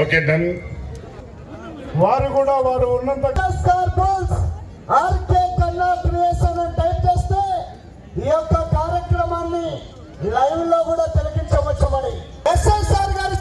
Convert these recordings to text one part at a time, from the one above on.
Okay done. వారు కూడా వారు ఉన్నంత ఆర్కే కన్నా అని టైప్ చేస్తే ఈ యొక్క కార్యక్రమాన్ని లైవ్లో కూడా తిలకించవచ్చు మరి. ఎస్ఎస్ఆర్ గారి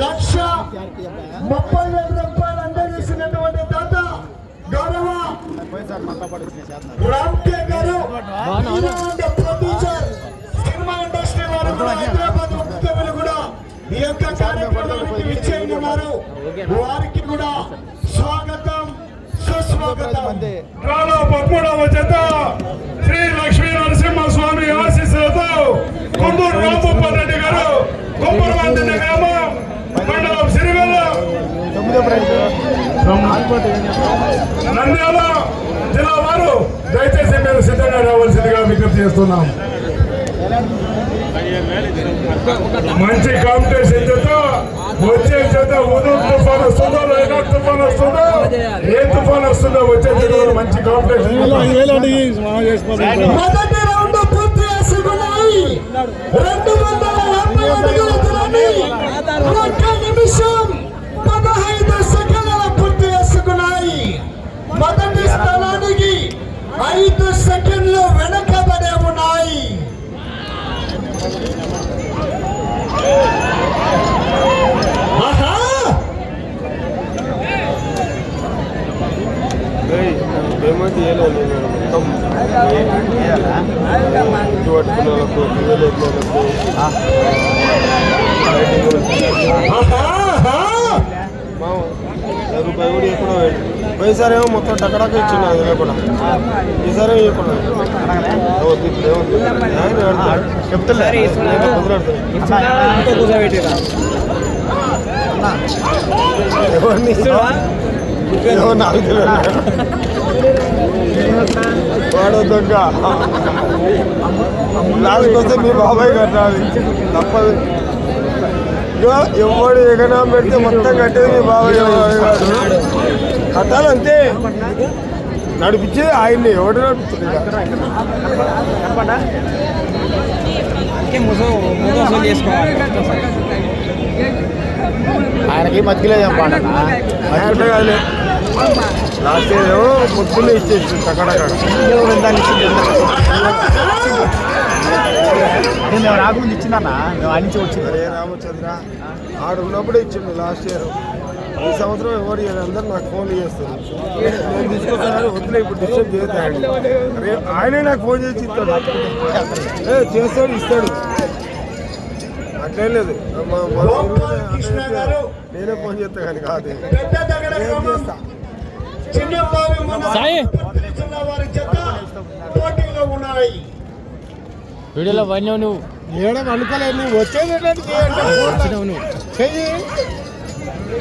లక్ష ముప్పై వేల రూపాయలు అందజేసినటువంటి దాత గౌరవ రామ్కే గారు ప్రొడ్యూసర్ సినిమా ఇండస్ట్రీ వారు కూడా హైదరాబాద్ ముఖ్యమంత్రి కూడా ఈ యొక్క కార్యక్రమానికి విచ్చేయని వారు. వారికి కూడా స్వాగతం సుస్వాగతం. కాలో పదమూడవ జత శ్రీ లక్ష్మీ నరసింహ స్వామి ఆశీస్సులతో కొందూరు రామప్ప రెడ్డి గారు కొప్పరమంది గ్రామం మండలం సిరివెల్ల నంద్యాల జిల్లా వారు దయచేసి మీరు సిద్ధంగా రావాల్సిందిగా విజ్ఞప్తి చేస్తున్నాం. మంచి కాంపిటీషన్ చేత వచ్చే చేత ఉదయం తుఫాన్ వస్తుందో లేదా తుఫాన్ వస్తుందో ఏ తుఫాన్ వస్తుందో వచ్చే చేత మంచి కాంపిటీషన్ మొదటి రౌండ్ పూర్తి చేసుకున్నాయి రెండు వందల యాభై అడుగుల దూరాన్ని ఒక్క నిమిషం మొదటి స్థానానికి ఐదు సెకండ్లు పోయినసారి ఏమో మొత్తం టకటక ఇచ్చిండు అది లేకుండా. ఈసారి ఇవ్వకుండా ఎవరిని ఎవరు నాకు తెలియదు. వాడు దొంగ. లాస్ట్ వస్తే మీ బాబాయ్ కట్టాలి. తప్పదు. ఎవడు ఎగనా పెడితే మొత్తం కట్టేది మీ బాబాయ్. కాదు. కట్టాలంతే నడిపించేది ఆయన్ని ఎవడు నడుపుతుంది ఆయనకి మధ్యలో కాదు లాస్ట్ ఇయర్ పొద్దున్నే ఇచ్చేసి టకటక. మేము రాకుండా ఇచ్చిందన్న? మేము నుంచి వచ్చింది. అరే రామచంద్ర ఆడు ఉన్నప్పుడే ఇచ్చిండు లాస్ట్ ఇయర్. ఈ సంవత్సరం ఎవరు అందరు నాకు ఫోన్ చేస్తారు నేను తీసుకొస్తాను వద్దులే ఇప్పుడు డిస్టర్బ్ చేస్తాడు అరే ఆయనే నాకు ఫోన్ చేసి ఇస్తాడు ఏ చేస్తాడు ఇస్తాడు అట్లేం లేదు నేనే ఫోన్ చేస్తా కానీ కాదు వీడియోలో పడినావు నువ్వు ఏడం అనుకోలేదు నువ్వు వచ్చేది చెయ్యి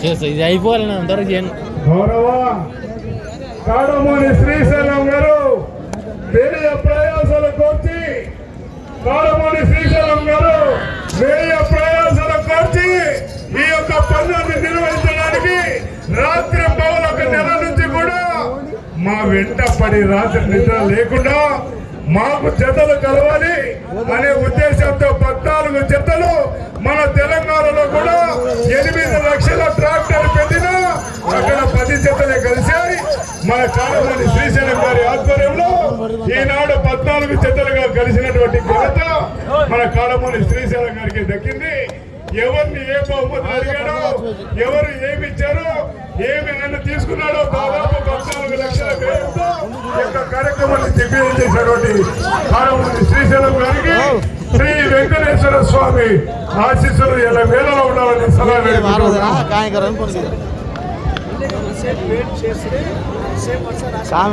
చేస్తా. ఇది అయిపోవాలని అందరికి చేయను. గౌరవ కాడమోని శ్రీశైలం గారు వేయ ప్రయాసాలు వచ్చి కాడమోని శ్రీశైలం గారు వేయ ప్రయాసాలు వచ్చి ఈ యొక్క పనులను నిర్వహించడానికి రాత్రి పౌలు ఒక నెల నుంచి కూడా మా వెంట పడి రాత్రి నిద్ర లేకుండా మాకు జతలు కలవాలి అనే ఉద్దేశంతో పద్నాలుగు జతలు మన తెలంగాణలో కూడా ఎనిమిది లక్షల ట్రాక్టర్ పెట్టినా అక్కడ పది జతలే కలిశాయి. మన కాలమని శ్రీశైలం గారి ఆధ్వర్యంలో ఈనాడు పద్నాలుగు జతలుగా కలిసినటువంటి ఘనత మన కాలమని శ్రీశైలం గారికి దక్కింది. ఎవరిని ఏ బహుమతి అడిగారో ఎవరు ఏమి ఇచ్చారో ఏమి నన్ను తీసుకున్నాడో దాదాపు పద్నాలుగు లక్షల ఈ యొక్క కార్యక్రమాన్ని దిగ్విజయం చేసినటువంటి కాలమని శ్రీశైలం గారికి శ్రీ వెంకటేశ్వర స్వామి ఆశీస్సులు ఎలా వేలలో ఉండాలని సలహా వేడుకుంటున్నాను. కాయకరం काम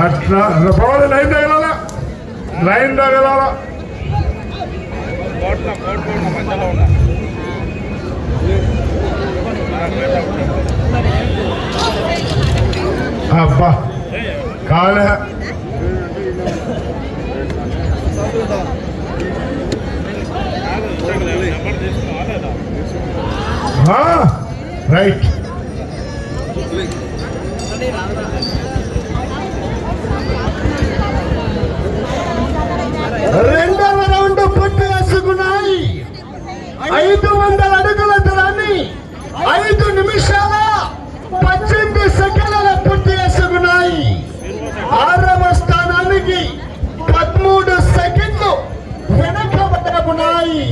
ಅಷ್ಟರ ಅಲ್ಲ ಪರವಾಗಿಲ್ಲ ಲೈನ್ ತಗಲಲ್ಲ ಲೈನ್ ತಗಲಲ್ಲ ಅಬ್ಬಾ ಕಾಲ ಹಾ ರೈಟ್ రెండవ రౌండ్ పూర్తి వేసుకున్నాయి ఐదు వందల అడుగుల దూరాన్ని ఐదు నిమిషాల పద్దెనిమిది సెకండ్ల పూర్తి చేసుకున్నాయి. ఆరవ స్థానానికి పదమూడు సెకండ్లు వెనకబడకున్నాయి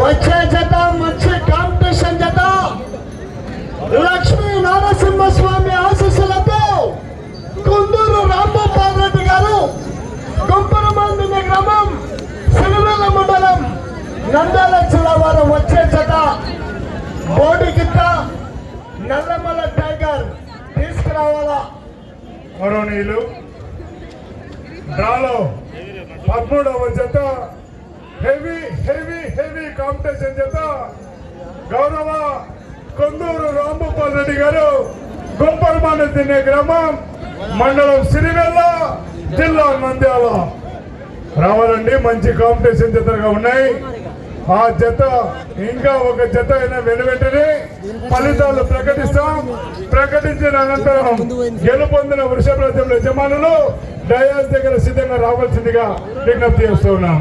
వచ్చే జత మంచి కాంపిటీషన్ జత. లక్ష్మీ నరసింహస్వామి నందల జిల్లా వారు వచ్చే జత బోడిగిత్త నల్లమల టైగర్ తీసుకురావాలా? గౌరవనీయులు డ్రాలో పదమూడవ జత హెవీ హెవీ హెవీ కాంపిటీషన్ చేత గౌరవ కొందూరు రాంభూపాల్ రెడ్డి గారు గుంపరమాన తినే గ్రామం మండలం సిరివెల్ల జిల్లా నంద్యాల. రావాలండి మంచి కాంపిటీషన్ జతలుగా ఉన్నాయి. ఆ జత ఇంకా ఒక జత అయినా వెనువెంటనే ఫలితాలు ప్రకటిస్తాం. ప్రకటించిన అనంతరం గెలుపొందిన వృషభరాజ్యంలో యజమానులు డయాస్ దగ్గర సిద్ధంగా రావాల్సిందిగా విజ్ఞప్తి చేస్తూ ఉన్నాం.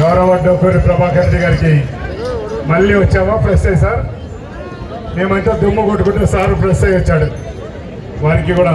గౌరవ డొక్కూరి ప్రభాకర్ రెడ్డి గారికి మళ్ళీ వచ్చావా? ప్రెస్ అయ్యి సార్? మేమంతా దుమ్ము కొట్టుకుంటే సార్ ప్రెస్ అయ్యి వచ్చాడు. వారికి కూడా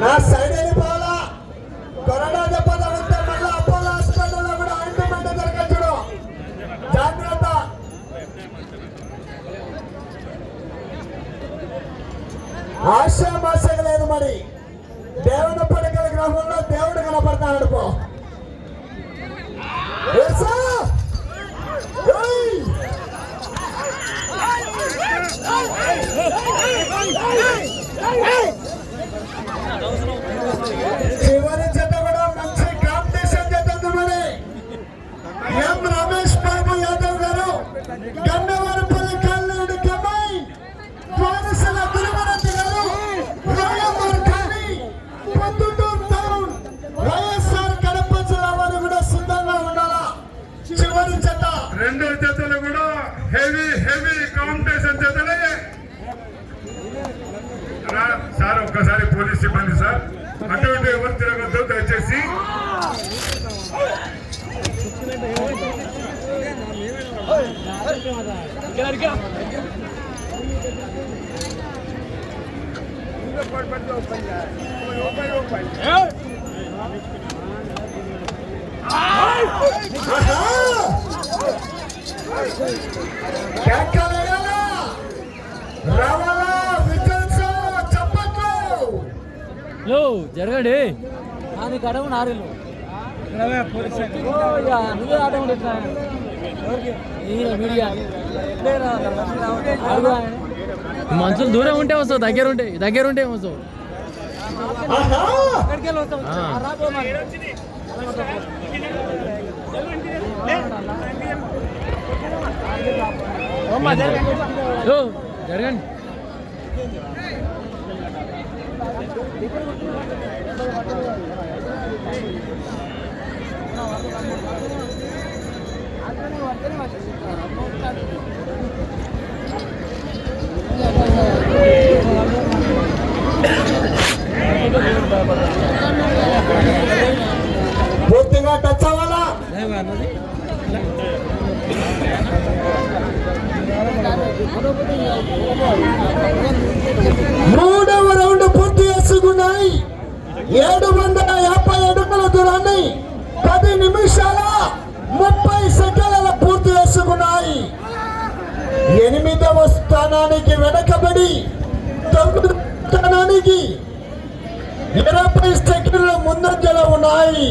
నా సైడ్ వెళ్ళిపోవాలా కరోనా దెబ్బ తగిలితే మళ్ళీ అపోలో హాస్పిటల్లో కూడా ఆయింట్మెంట్ దొరకచ్చుడు జాగ్రత్త. ఆశామాసగా లేదు మరి. దేవుని పడకల గ్రామంలో దేవుడు కనపడతాడు పో. చివరి జత కూడా మంచి కాంపిటీషన్ జత ఉంది ఎం రమేష్ బాబు యాదవ్ గారు గన్నవరపల్లి కల్లూరు కమై ద్వారసల తిరుమలతి గారు రాయమూర్ ఖాళీ పొద్దుటూరు టౌన్ వైఎస్ఆర్ కడప జిల్లా వారు కూడా సిద్ధంగా ఉండాలా? చివరి జత. రెండు జతలు కూడా హెవీ హెవీ కాంపిటీషన్ జతలే రా- సార్ ఒక్కసారి పోలీస్ సిబ్బంది సార్ అటు ఇటు ఎవరు తిరగద్దు దయచేసి కేకలేయాలా రావాలా విజల్స్ చప్పట్లు లో జరగండి నీకు అడవు నారీలు నువ్వే ఆట. మనుషులు దూరం ఉంటే వస్తావు దగ్గర ఉంటే దగ్గర ఉంటే వస్తావు? జరగండి పూర్తిగా టచ్ అవ్వాలా మూడవ రౌండ్ పూర్తి చేసుకున్నాయి ఏడు వందల యాభై అడుగుల దూరాన్ని పది నిమిషాల ముప్పై సెకండ్ల పూర్తి చేసుకున్నాయి. ఎనిమిదవ స్థానానికి వెనకబడి తొమ్మిదవ స్థానానికి ఇరవై సెకండ్ల ముందంజలో ఉన్నాయి.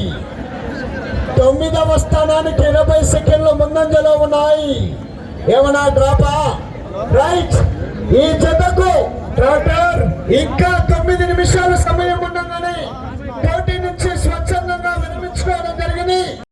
తొమ్మిదవ స్థానానికి ఇరవై సెకండ్ల ముందంజలో ఉన్నాయి. ఏమన్నా డ్రాపా? రైట్. ఈ జతకు ట్రాక్టర్ ఇంకా తొమ్మిది నిమిషాల సమయం ఉండగానే పోటీ నుంచి స్వచ్ఛందంగా విరమించుకోవడం జరిగింది.